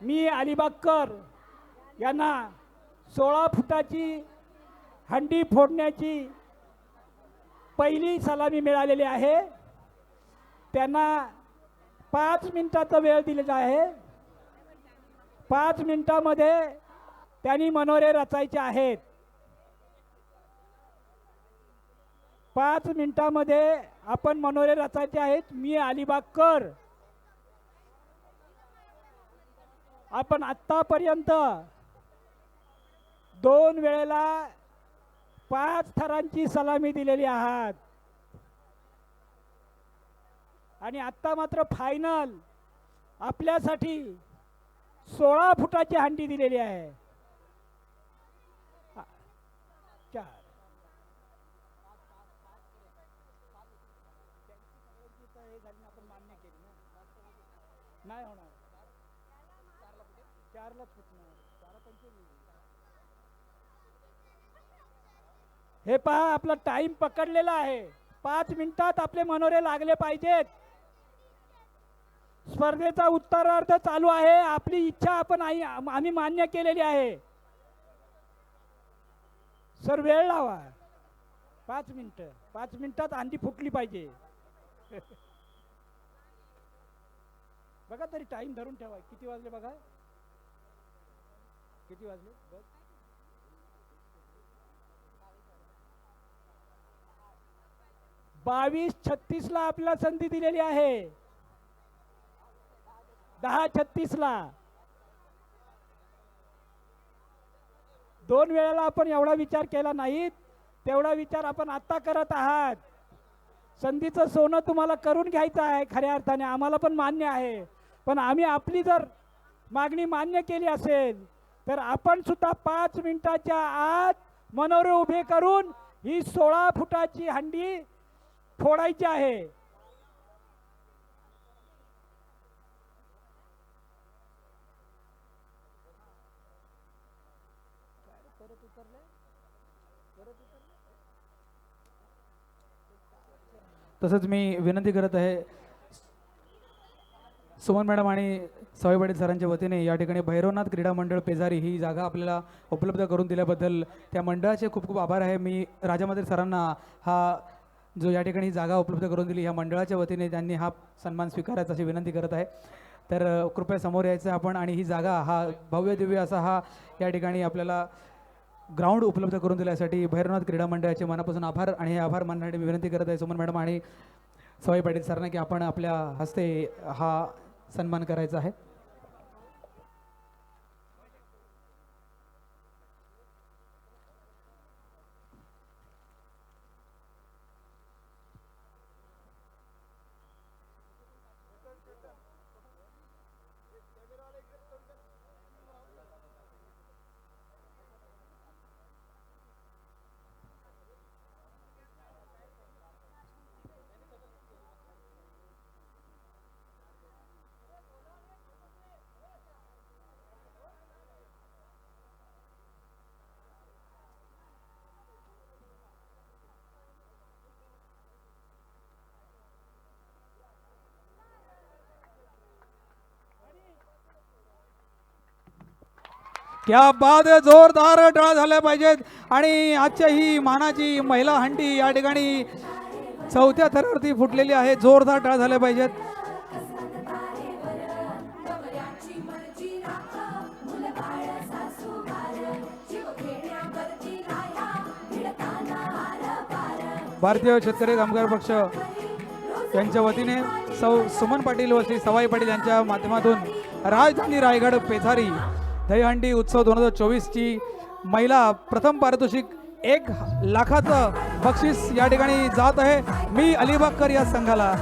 मी अलिबागकर यांना सोळा फुटाची हंडी फोडण्याची पहिली सलामी मिळालेली आहे. त्यांना पाच मिनिटाचा वेळ दिलेला आहे. पाच मिनिटामध्ये त्यांनी मनोरे रचायचे आहेत. पाच मिनिटामध्ये आपण मनोरे रचायचे आहेत. मी अलिबागकर आपण आत्तापर्यंत दोन वेळेला पाच थरांची सलामी दिलेली आहात. आणि आत्ता मात्र फायनल आपल्यासाठी सोळा फुटाची हंडी दिलेली आहे. चार. नाही होणार. चारलाच फुटणार. चारा पंचवीस. हे पहा आपला टाइम पकडलेला आहे. पाच मिनिटात आपले मनोरे लागले पाहिजेत. स्पर्धेचा उत्तरार्ध चालू आहे. आपली इच्छा आपण आम्ही मान्य केलेली आहे. सर वेळ लावा. पाच मिनिटं. पाच मिनिटात अंडी फुटली पाहिजे. बघा तरी टाइम धरून ठेवा. किती वाजले बघा? किती वाजले? बघ बावीस छत्तीस ला आपल्याला संधी दिलेली आहे. दहा छत्तीस ला दोन वेळेला आपण एवढा विचार केला नाही तेवढा विचार आपण आता करत आहात. संधीचं सोनं तुम्हाला करून घ्यायचं आहे खऱ्या अर्थाने आम्हाला पण मान्य आहे. पण आम्ही आपली जर मागणी मान्य केली असेल तर आपण सुद्धा पाच मिनिटाच्या आत मनोरे उभे करून ही सोळा फुटाची हंडी फोडायची आहे. तसंच मी विनंती करत आहे सुमन मॅडम आणि सवय पाटील सरांच्या वतीने या ठिकाणी भैरवनाथ क्रीडा मंडळ पेजारी ही जागा आपल्याला उपलब्ध करून दिल्याबद्दल त्या मंडळाचे खूप खूप आभार आहे. मी राजामध्ये सरांना हा जो या ठिकाणी जागा उपलब्ध करून दिली ह्या मंडळाच्या वतीने त्यांनी हा सन्मान स्वीकारायचा अशी विनंती करत आहे. तर कृपया समोर यायचं आपण आणि ही जागा हा भव्य दिव्य असा हा या ठिकाणी आपल्याला ग्राउंड उपलब्ध करून दिल्यासाठी भैरवनाथ क्रीडा मंडळाचे मनापासून आभार आणि हे आभार मानण्यासाठी मी विनंती करत आहे सुमन मॅडम आणि सवाई पाटील सरांना की आपण आपल्या हस्ते हा सन्मान करायचा आहे. क्या बाद जोरदार टाळा झाल्या पाहिजेत. आणि आजच्या ही मानाची महिला हंडी या ठिकाणी चौथ्या थरावरती फुटलेली आहे. जोरदार टाळा झाल्या पाहिजेत. भारतीय शेतकरी कामगार पक्ष यांच्या वतीने सौ सुमन पाटील व श्री सवाई पाटील यांच्या माध्यमातून राजधानी रायगड पेथारी दहीहंडी उत्सव दोन हजार चोवीसची महिला प्रथम पारितोषिक एक लाखाचं बक्षीस या ठिकाणी जात आहे. मी अलिबागकर या संघाला